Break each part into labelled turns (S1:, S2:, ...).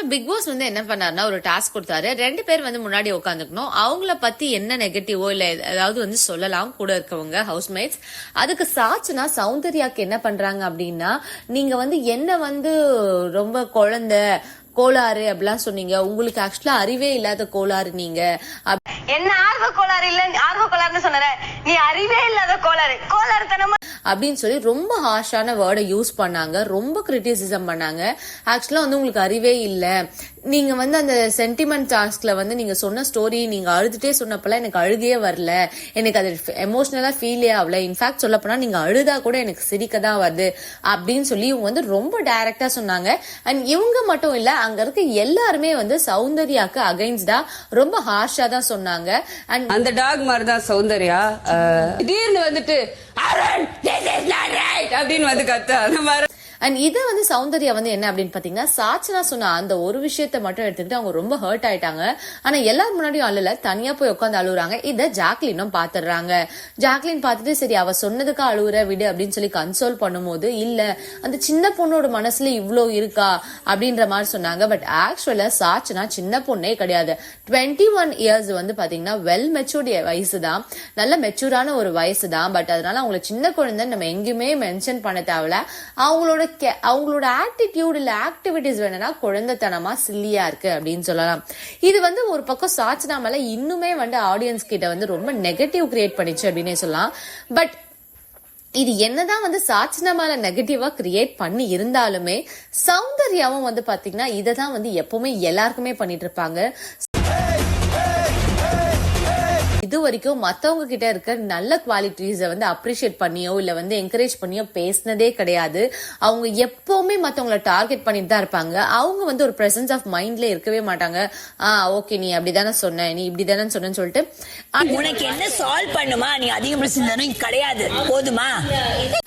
S1: ஆக்சுவலா big pass வந்து என்ன பண்ணாருன்னா ஒரு டாஸ்க் கொடுத்தாரு. ரெண்டு பேர் வந்து முன்னாடி உட்காந்துக்கணும் அவங்கள பத்தி என்ன நெகட்டிவோ இல்ல ஏதாவது வந்து சொல்லலாம். கூட இருக்கவங்க ஹவுஸ்மேட்ஸ் அதுக்கு சாட்சினா சௌந்தர்யாக்கு என்ன பண்றாங்க அப்படின்னா நீங்க வந்து என்ன வந்து ரொம்ப குழந்தை கோளாறு அப்படிலாம் சொன்னீங்க. உங்களுக்கு ஆக்சுவலா அறிவே இல்லாத கோளாறு நீங்க.
S2: என்ன ஆர்வ கோளாறு இல்ல ஆர்வ கோளாறுன்னு சொன்ன நீ அறிவே இல்லாத கோளாறு. கோளாறு தனமா
S1: அப்படின்னு சொல்லி ரொம்ப ஹார்ஷான வேர்டை யூஸ் பண்ணாங்க. ரொம்ப கிரிட்டிசிசம் பண்ணாங்க. ஆக்சுவலாக வந்து உங்களுக்கு அறிவே இல்லை. நீங்க வந்து அந்த சென்டிமெண்ட் டாஸ்க்ல வந்து நீங்க சொன்ன ஸ்டோரி நீங்க அழுதுட்டே சொன்னப்பெல்லாம் எனக்கு அழுகையே வரல. எனக்கு அது எமோஷனலா ஃபீலே ஆகல. இன்ஃபேக்ட் சொல்ல போனா நீங்க அழுதா கூட எனக்கு சிரிக்க தான் வருது அப்படின்னு சொல்லி இவங்க வந்து ரொம்ப டைரக்டா சொன்னாங்க. அண்ட் இவங்க மட்டும் இல்ல அங்க இருக்க எல்லாருமே வந்து சௌந்தர்யாக்கு அகைன்ஸ்டா ரொம்ப ஹார்ஷா தான் சொன்னாங்க. அண்ட்
S3: அந்த டாக் மாதிரி தான் சௌந்தர்யா திடீர்னு வந்துட்டு அப்படின்னு வந்து கத்து அந்த மாதிரி
S1: அண்ட் இதை வந்து சௌந்தர்யா வந்து என்ன அப்படின்னு பாத்தீங்கன்னா சாச்சனா சொன்ன அந்த ஒரு விஷயத்த மட்டும் எடுத்துக்கிட்டு அவங்க ரொம்ப ஹர்ட் ஆயிட்டாங்க. ஆனா எல்லாரும் முன்னாடியும் அழுல தனியா போய் உட்காந்து அழுகுறாங்க இதை ஜாக்லினும் பாத்துடுறாங்க ஜாக்லின் பார்த்துட்டு சரி அவ சொன்னதுக்கு அழுகுற விடு அப்படின்னு சொல்லி கன்சோல் பண்ணும்போது இல்ல அந்த சின்ன பொண்ணோட மனசுல இவ்வளோ இருக்கா? அப்படின்ற மாதிரி சொன்னாங்க. பட் ஆக்சுவலா சாச்சனா சின்ன பொண்ணே கிடையாது. டுவெண்ட்டி ஒன் இயர்ஸ் வந்து பாத்தீங்கன்னா வெல் மெச்சூர்ட் வயசு தான். நல்ல மெச்சூரான ஒரு வயசு தான். பட் அதனால அவங்கள சின்ன குழந்தை நம்ம எங்கேயுமே மென்ஷன் பண்ண தேவையில்ல. அவங்களோட கே- அவங்களோட ஆட்டிடியூட் இல்ல ஆக்டிவிட்டிஸ் வேணும்னா குழந்தைத்தனமா சில்லியா இருக்கு அப்படின்னு சொல்லலாம். இது வந்து ஒரு பக்கம் சாச்சனா மேல இன்னுமே வந்து ஆடியன்ஸ் கிட்ட வந்து ரொம்ப நெகட்டிவ் கிரியேட் பண்ணிச்சு அப்படின்னே சொல்லலாம். பட் இது என்னதான் வந்து சாச்சனா மேல நெகட்டிவா கிரியேட் பண்ணி இருந்தாலுமே சௌந்தர்யாவும் வந்து பாத்தீங்கன்னா இதை தான் வந்து எப்பவுமே எல்லாருக்குமே பண்ணிட்டு இருப்பாங்க. இது வரைக்கும் மத்தவங்க கிட்ட இருக்க நல்ல குவாலிட்டிஸை வந்து அப்ரிஷியேட் பண்ணியோ இல்ல வந்து என்கரேஜ் பண்ணியோ பேசினதே கிடையாது. அவங்க எப்பவுமே மத்தவங்கள டார்கெட் பண்ணிட்டு தான் இருப்பாங்க. அவங்க வந்து ஒரு பிரசன்ஸ் ஆஃப் மைண்ட்ல இருக்கவே மாட்டாங்க. ஆ ஓகே நீ அப்படிதானே சொன்ன நீ இப்படிதானே சொன்னேன்னு சொல்லிட்டு.
S4: உனக்கு என்ன சால்வ் பண்ணுமா? நீ அதிகம் சிந்தனும் கிடையாது. போதுமா?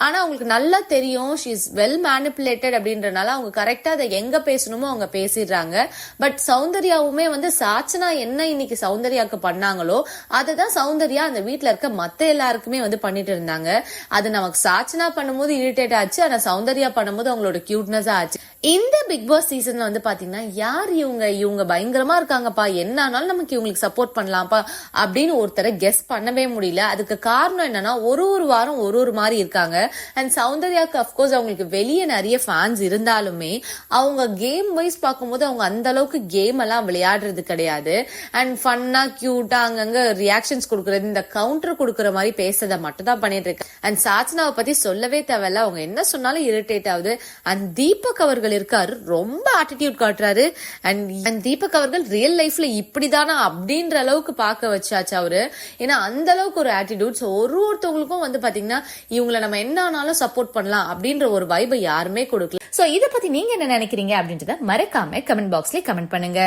S1: ஆனா அவங்களுக்கு நல்லா தெரியும். ஷீ இஸ் வெல் மேனிப்புலேட்டட் அப்படின்றனால அவங்க கரெக்டா அதை எங்க பேசணுமோ அவங்க பேசிடுறாங்க. பட் சௌந்தர்யாவுமே வந்து சாச்சனா என்ன இன்னைக்கு சௌந்தர்யாக்கு பண்ணாங்களோ அதை அதுதான் சௌந்தர்யா அந்த வீட்ல இருக்க மத்த எல்லாருக்குமே வந்து பண்ணிட்டு இருந்தாங்க. அது நமக்கு சாச்சனா பண்ணும்போது இரிட்டேட் ஆச்சு. ஆனா சௌந்தர்யா பண்ணும்போது அவங்களோட கியூட்னஸ் ஆச்சு. இந்த பிக் பாஸ் சீசன்ல வந்து பாத்தீங்கன்னா யார் இவங்க? இவங்க பயங்கரமா இருக்காங்கப்பா. என்ன ஆனாலும் நமக்கு இவங்களுக்கு சப்போர்ட் பண்ணலாம்ப்பா அப்படின்னு ஒருத்தரை கெஸ் பண்ணவே முடியல. அதுக்கு காரணம் என்னன்னா ஒரு ஒரு வாரம் ஒரு ஒரு மாதிரி இருக்காங்க. அண்ட் சௌந்தர்யாக்கு அஃப்கோர்ஸ் அவங்களுக்கு வெளியே நிறைய ஃபேன்ஸ் இருந்தாலுமே அவங்க கேம் வைஸ் பார்க்கும்போது அவங்க அந்த அளவுக்கு கேம் எல்லாம் விளையாடுறது கிடையாது. அண்ட் ஃபன்னா கியூட்டா அங்கங்க ரியாக்ஷன்ஸ் கொடுக்கறது இந்த கவுண்டர் கொடுக்கற மாதிரி பேசுறத மட்டும் தான் பண்ணிட்டு இருக்கு அண்ட் சாச்சனாவை பத்தி சொல்லவே தேவையில்ல. அவங்க என்ன சொன்னாலும் இரிட்டேட் ஆகுது. அண்ட் தீபக் அவர்கள் இருக்காரு. ரொம்ப ஆட்டிடியூட் காட்டுறாரு. அண்ட் அண்ட் தீபக் அவர்கள் ரியல் லைஃப்ல இப்படிதானா அப்படின்ற அளவுக்கு பார்க்க வச்சாச்சு அவரு. ஏன்னா அந்த அளவுக்கு ஒரு ஆட்டிடியூட் ஒரு ஒருத்தவங்களுக்கும் வந்து பாத்தீங்கன்னா இவங்கள நம்ம என்ன ஆனாலும் சப்போர்ட் பண்ணலாம் அப்படின்ற ஒரு வைபை யாருமே கொடுக்கல.
S5: சோ இத பத்தி நீங்க என்ன நினைக்கிறீங்க அப்படின்றத மறக்காம கமெண்ட் பாக்ஸ்லயே கமெண்ட் பண்ணுங்க.